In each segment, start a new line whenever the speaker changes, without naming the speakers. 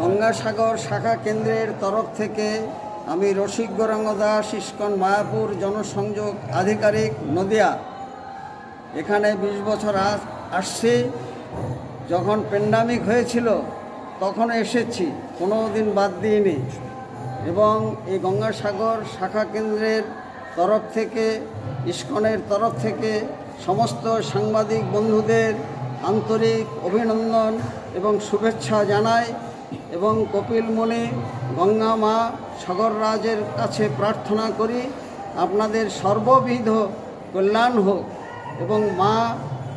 গঙ্গাসাগর শাখা কেন্দ্রের তরফ থেকে আমি রসিক গৌরাঙ্গ দাস ইস্কন মায়াপুর জনসংযোগ আধিকারিক নদিয়া এখানে ২০ বছর আসছি যখন প্যান্ডামিক হয়েছিল তখন এসেছি কোনো দিন বাদ দিইনি এবং এই গঙ্গাসাগর শাখা কেন্দ্রের তরফ থেকে ইস্কনের তরফ থেকে সমস্ত সাংবাদিক বন্ধুদের আন্তরিক অভিনন্দন এবং শুভেচ্ছা জানায় এবং কপিল মুনি গঙ্গা মা সগররাজের কাছে প্রার্থনা করি আপনাদের সর্ববিধ কল্যাণ হোক এবং মা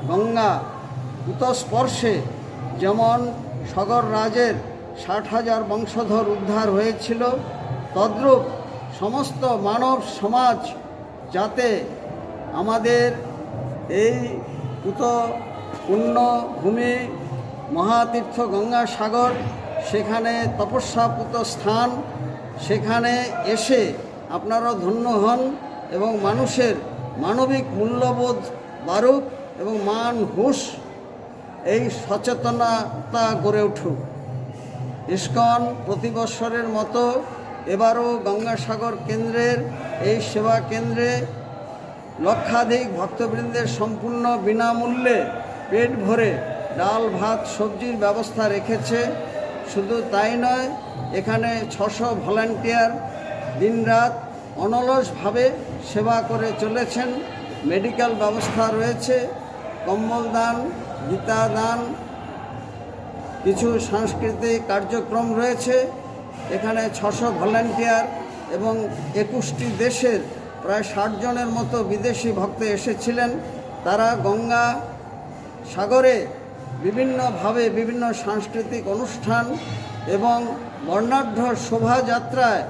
গঙ্গা উতস্পর্শে যেমন সগররাজের ষাট হাজার বংশধর উদ্ধার হয়েছিল তদ্রূপ সমস্ত মানব সমাজ যাতে আমাদের এই কুত পুণ্যভূমি মহাতীর্থ গঙ্গাসাগর সেখানে তপস্যাপুত স্থান সেখানে এসে আপনারা ধন্য হন এবং মানুষের মানবিক মূল্যবোধ বাড়ুক এবং মান হুস এই সচেতনতা গড়ে উঠুক ইস্কন প্রতি বছরের মতো এবারও গঙ্গাসাগর কেন্দ্রের এই সেবা কেন্দ্রে লক্ষাধিক ভক্তবৃন্দের সম্পূর্ণ বিনামূল্যে পেট ভরে ডাল ভাত সবজির ব্যবস্থা রেখেছে শুধু তাই নয় এখানে ছশো ভলান্টিয়ার দিনরাত অনলসভাবে সেবা করে চলেছেন মেডিকেল ব্যবস্থা রয়েছে কম্বল দান গীতা দান কিছু সাংস্কৃতিক কার্যক্রম রয়েছে এখানে ছশো ভলান্টিয়ার এবং একুশটি দেশের প্রায় ষাট জনের মতো বিদেশি ভক্ত এসেছিলেন তারা গঙ্গা সাগরে বিভিন্নভাবে বিভিন্ন সাংস্কৃতিক অনুষ্ঠান এবং বর্ণাঢ্য শোভাযাত্রায়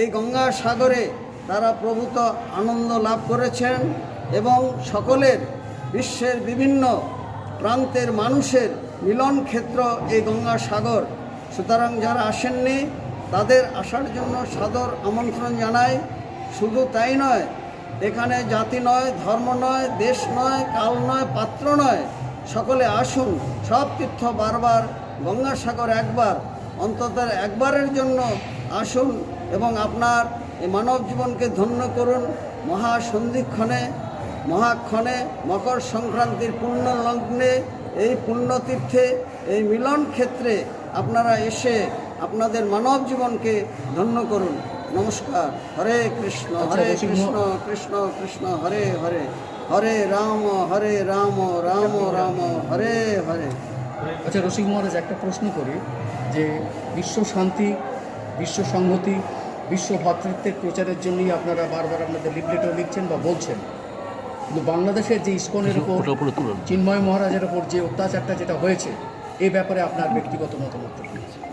এই গঙ্গা সাগরে তারা প্রভূত আনন্দ লাভ করেছেন এবং সকলের বিশ্বের বিভিন্ন প্রান্তের মানুষের মিলন ক্ষেত্র এই গঙ্গা সাগর সুতরাং যারা আসেননি তাদের আসার জন্য সাদর আমন্ত্রণ জানায় শুধু তাই নয় এখানে জাতি নয় ধর্ম নয় দেশ নয় কাল নয় পাত্র নয় সকলে আসুন সব তীর্থ বারবার গঙ্গাসাগর একবার অন্তত একবারের জন্য আসুন এবং আপনার এই মানব জীবনকে ধন্য করুন মহাসন্ধিক্ষণে মহাক্ষণে মকর সংক্রান্তির পূর্ণ লগ্নে এই পুণ্যতীর্থে এই মিলন ক্ষেত্রে আপনারা এসে আপনাদের মানব জীবনকে ধন্য করুন নমস্কার হরে কৃষ্ণ আচ্ছা, হরে কৃষ্ণ কৃষ্ণ কৃষ্ণ হরে হরে হরে রাম হরে রাম রাম রাম হরে হরে
আচ্ছা রসিক মহারাজ একটা প্রশ্ন করি যে বিশ্ব শান্তি বিশ্ব সংহতি বিশ্ব ভাতৃত্বের প্রচারের জন্যই আপনারা বারবার আপনাদের লিপলেটও লিখছেন বা বলছেন কিন্তু বাংলাদেশের যে ইস্কনের উপর চিন্ময় মহারাজের উপর যে অত্যাচারটা যেটা হয়েছে এ ব্যাপারে আপনার ব্যক্তিগত মতামত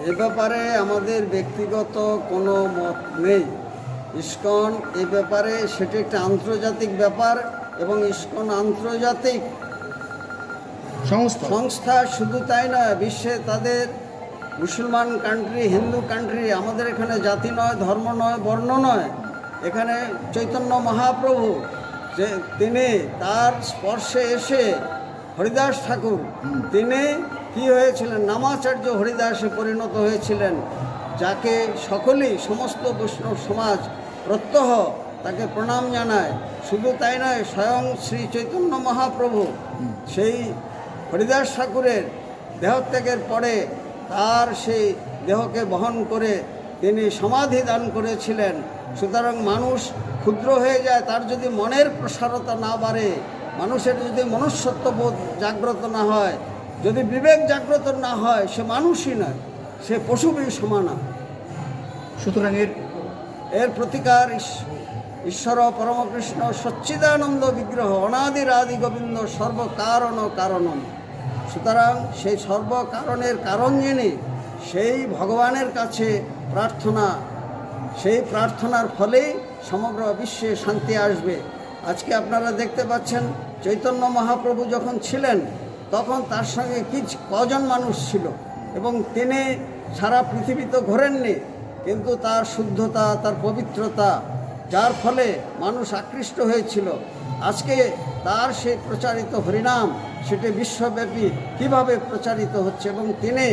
এ ব্যাপারে আমাদের ব্যক্তিগত কোনো মত নেই ইস্কন এ ব্যাপারে সেটি একটা আন্তর্জাতিক ব্যাপার এবং ইস্কন আন্তর্জাতিক সংস্থা সংস্থা শুধু তাই নয় বিশ্বে তাদের মুসলমান কান্ট্রি হিন্দু কান্ট্রি আমাদের এখানে জাতি নয় ধর্ম নয় বর্ণ নয় এখানে চৈতন্য মহাপ্রভু যে তিনি তার স্পর্শে এসে হরিদাস ঠাকুর তিনি কি হয়েছিলেন নামাচার্য হরিদাসে পরিণত হয়েছিলেন যাকে সকলেই সমস্ত বৈষ্ণব সমাজ প্রত্যহ তাকে প্রণাম জানায় শুধু তাই নয় স্বয়ং শ্রী চৈতন্য মহাপ্রভু সেই হরিদাস ঠাকুরের দেহত্যাগের পরে তার সেই দেহকে বহন করে তিনি সমাধি দান করেছিলেন সুতরাং মানুষ ক্ষুদ্র হয়ে যায় তার যদি মনের প্রসারতা না বাড়ে মানুষের যদি মনুষ্যত্ববোধ জাগ্রত না হয় যদি বিবেক জাগ্রত না হয় সে মানুষই নয় সে পশুবই সমানা সুতরাং এর এর প্রতিকার ঈশ্বর পরমকৃষ্ণ সচ্চিদানন্দ বিগ্রহ অনাদির আদি গোবিন্দ সর্বকারণ কারণম সুতরাং সেই সর্বকারণের কারণ জেনে সেই ভগবানের কাছে প্রার্থনা সেই প্রার্থনার ফলেই সমগ্র বিশ্বে শান্তি আসবে আজকে আপনারা দেখতে পাচ্ছেন চৈতন্য মহাপ্রভু যখন ছিলেন তখন তার সঙ্গে কিছু কজন মানুষ ছিল এবং তিনি সারা পৃথিবী তো ঘোরেননি কিন্তু তার শুদ্ধতা তার পবিত্রতা যার ফলে মানুষ আকৃষ্ট হয়েছিল আজকে তার সেই প্রচারিত হরিনাম সেটি বিশ্বব্যাপী কিভাবে প্রচারিত হচ্ছে এবং তিনি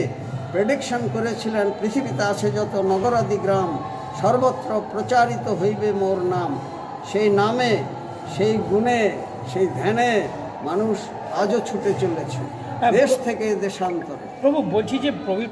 প্রেডিকশন করেছিলেন পৃথিবীতে আছে যত নগরাদি গ্রাম সর্বত্র প্রচারিত হইবে মোর নাম সেই নামে সেই গুণে সেই ধ্যানে মানুষ আজও ছুটে চলেছে হ্যাঁ, দেশ থেকে দেশান্তরে প্রভু বলছি যে প্রবীর